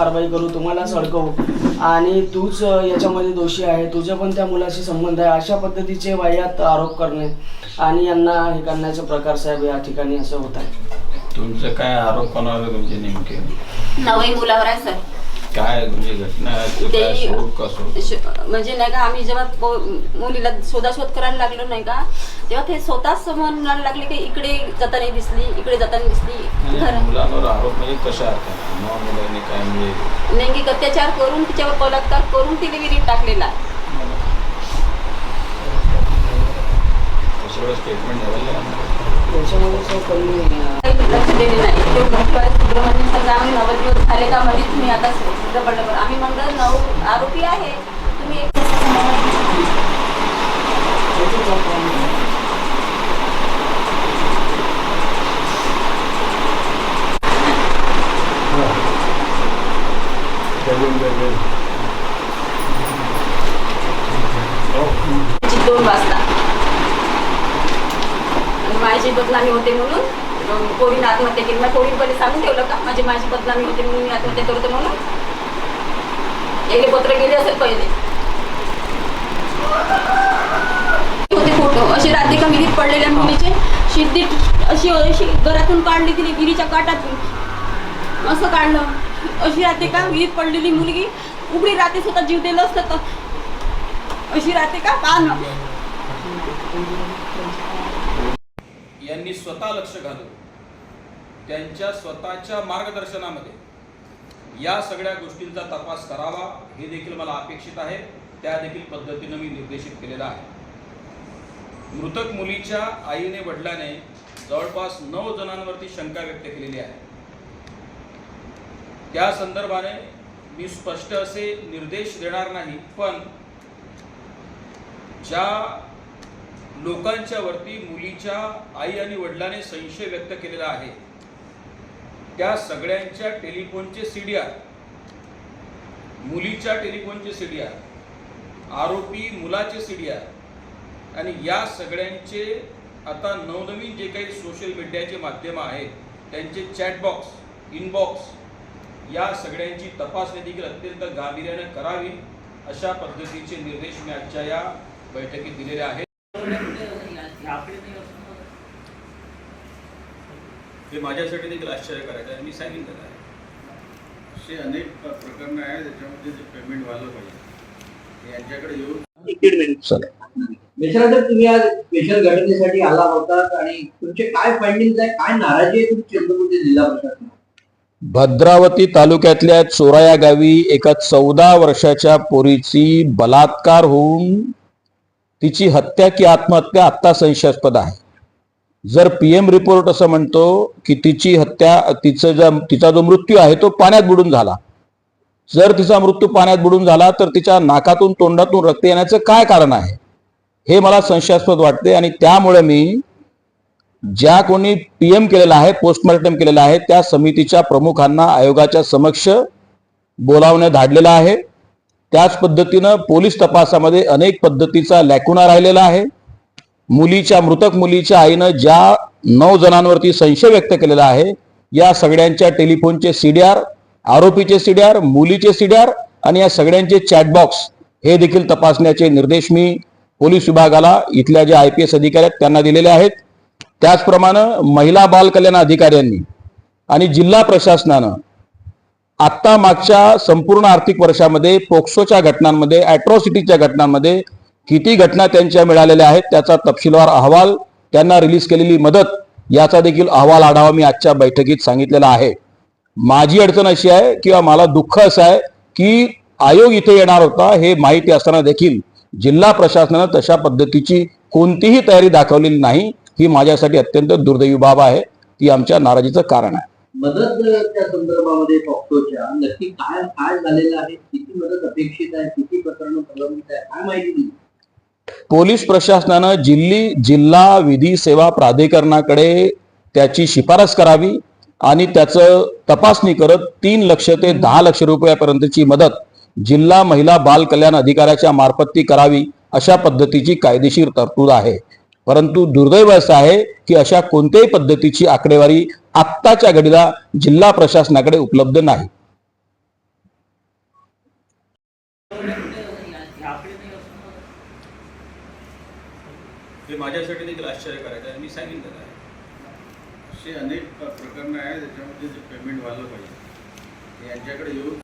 कारवाई करू तुम्हालाच अडकवू आणि तूच याच्यामध्ये दोषी आहे. तुझे पण त्या मुलाशी संबंध आहे. अशा पद्धतीचे वाह्यात आरोप करणे आणि यांना हे करण्याचे प्रकार साहेब या ठिकाणी असं होत आहे. तुमचं काय आरोप कोणावर आहे तुमचे नेमके? नवई मुलावर आहे सर. काय म्हणजे घटना? तो ते- काय स्वरूप कसं श- म्हणजे नाही का आम्ही जेव्हा पो- मुलीला शोधाशोध करायला लागलो नाही का तेव्हा ते स्वतःच म्हणायला लागले की इकडे जाताना दिसली इकडे जाताना दिसली घर मुलांवर आरोप म्हणजे कशा अर्थाने मुलांनी काय म्हणजे लैंगिक अत्याचार करून तिच्यावर बलात्कार करून तिला विहिरीत टाकलेला आहे. स्टेटमेंट द्यावं लागेल सर काही नाही ते सुब्रमण्य आम्ही नव्वद दिवस झाले का म्हणजे तुम्ही आता पडलं आम्ही म्हणलं नऊ आरोपी आहे तुम्ही एक दोन वाजता माझी बदनामी होते म्हणून मग आत्महत्या केली. मग कोणी पहिले सांगून ठेवलं का माझी माझी बदनामी होते म्हणून मी आत्महत्या करतो म्हणून? एक पत्र गेले असेल पहिले. होते फोटो. असे राधिका विहिरीत पडलेल्या मुलीचे शिद्दी अशी अशी घरातून काढली तिने विहिरीच्या काटातून असं काढलं. अशी राहते का विहिरीत पडलेली मुलगी. उघडी राहते स्वतः जीव दिलं असतं तर. अशी राहते का का ना स्वतः लक्ष घालून त्यांच्या स्वतःच्या मार्गदर्शनामध्ये या सगळ्या गोष्टींचा तपास करावा हे देखील मला अपेक्षित आहे. त्या देखील पद्धतीनं मी निर्देशित केलेलं आहे. मृतक मुलीच्या आईने वडिलाने जवळपास नऊ जणांवरती शंका व्यक्त केलेली आहे. त्या संदर्भाने मी स्पष्ट असे निर्देश देणार नाही पण ज्या लोकांच्या वरती मुलीच्या आई आणि वडिलांनी संशय व्यक्त केलेला आहे. त्या सगळ्यांच्या टेलिफोनचे सीडीआर मुलीच्या टेलिफोनचे सीडीआर आरोपी मुलाचे सीडीआर आणि या सगळ्यांचे आता नवनवीन जे काही सोशल मीडियाचे माध्यमं आहेत त्यांचे चॅटबॉक्स इनबॉक्स या सगळ्यांची तपासणी देखील अत्यंत गांभीर्याने करावी अशा पद्धतीचे निर्देश मी आजच्या या बैठकीत दिलेले आहेत. हे माझ्यासाठी देखील आश्चर्यकारक आहे. मी सांगितलं आहे. असे अनेक प्रकरणं आहेत ज्याच्यामध्ये जे पेमेंट व्हायला पाहिजे. हे यांच्याकडे येऊन मित्रांनो तुम्ही आज स्पेशल घटनेसाठी आला होता आणि तुमचे काय फाइंडिंग आहे काय नाराजी आहे तुमची चंद्रपूर जिल्हा प्रशासन? भद्रावती तालुक्यातल्या चोरा या गावी एका चौदा वर्षाच्या पोरीची बलात्कार होऊन तिची हत्या की आत्महत्या आत्ता संशयास्पद आहे. जर पी एम रिपोर्ट असं म्हणतो की तिची हत्या तिचं ज्या तिचा जो मृत्यू आहे तो पाण्यात बुडून झाला. जर तिचा मृत्यू पाण्यात बुडून झाला तर तिच्या नाकातून तोंडातून रक्त येण्याचं काय कारण आहे? हे मला संशयास्पद वाटते आणि त्यामुळे मी ज्या कोणी पी एम केलेला आहे पोस्टमॉर्टम केलेला आहे त्या समितीच्या प्रमुखांना आयोगाच्या समक्ष बोलावण्यात धाडलेलं आहे. त्याच पद्धतीनं पोलीस तपासामध्ये अनेक पद्धतीचा लॅकुना राहिलेला आहे. मुलीच्या मृतक मुलीच्या आईनं ज्या नऊ जणांवरती संशय व्यक्त केलेला आहे या सगळ्यांच्या टेलिफोनचे सीडीआर आरोपीचे सीडीआर मुलीचे सीडीआर आणि या सगळ्यांचे चॅटबॉक्स हे देखील तपासण्याचे निर्देश मी पोलीस विभागाला इथल्या जे आय पी एस अधिकारी आहेत त्यांना दिलेले आहेत. त्याचप्रमाणे महिला बाल कल्याण अधिकाऱ्यांनी आणि जिल्हा प्रशासनानं आत्ता मागच्या संपूर्ण आर्थिक वर्षामध्ये पोक्सोच्या घटनांमध्ये अॅट्रॉसिटीच्या घटनांमध्ये किती घटना त्यांच्या मिळालेल्या आहेत त्याचा तपशीलवार अहवाल त्यांना रिलीज केलेली मदत याचा देखील अहवाल आढावा मी आजच्या बैठकीत सांगितलेला आहे. माझी अडचण अशी आहे किंवा मला दुःख असं आहे की आयोग इथे येणार होता हे माहिती असताना देखील जिल्हा प्रशासनानं तशा पद्धतीची कोणतीही तयारी दाखवलेली नाही. ही माझ्यासाठी अत्यंत दुर्दैवी बाब आहे. ती आमच्या नाराजीचं कारण आहे. मदत त्या संदर्भामध्ये पॉक्सोच्या नक्की काय काय झालेलं आहे? किती मदत अपेक्षित आहे? किती प्रकरण प्रलंबित आहे? काय माहिती दिली पोलीस प्रशासनानं जिल्ही जिल्हा विधी सेवा प्राधिकरणाकडे त्याची शिफारस करावी आणि त्याचं तपासणी करत तीन लक्ष ते दहा लक्ष रुपयापर्यंतची मदत जिल्हा महिला बाल कल्याण अधिकाऱ्याच्या मार्फत ती करावी अशा पद्धतीची कायदेशीर तरतूद आहे. परंतु दुर्दैव असं आहे की अशा कोणत्याही पद्धतीची आकडेवारी आत्ताच्या घडीला जिल्हा प्रशासनाकडे उपलब्ध नाही हे आकडे नाही असं हे माझ्यासाठी देखील करायचं आहे मी सांगेन आहे असे अनेक प्रकरणं आहेत ज्याच्यामध्ये जे पेमेंट व्हायला पाहिजे. यांच्याकडे येऊन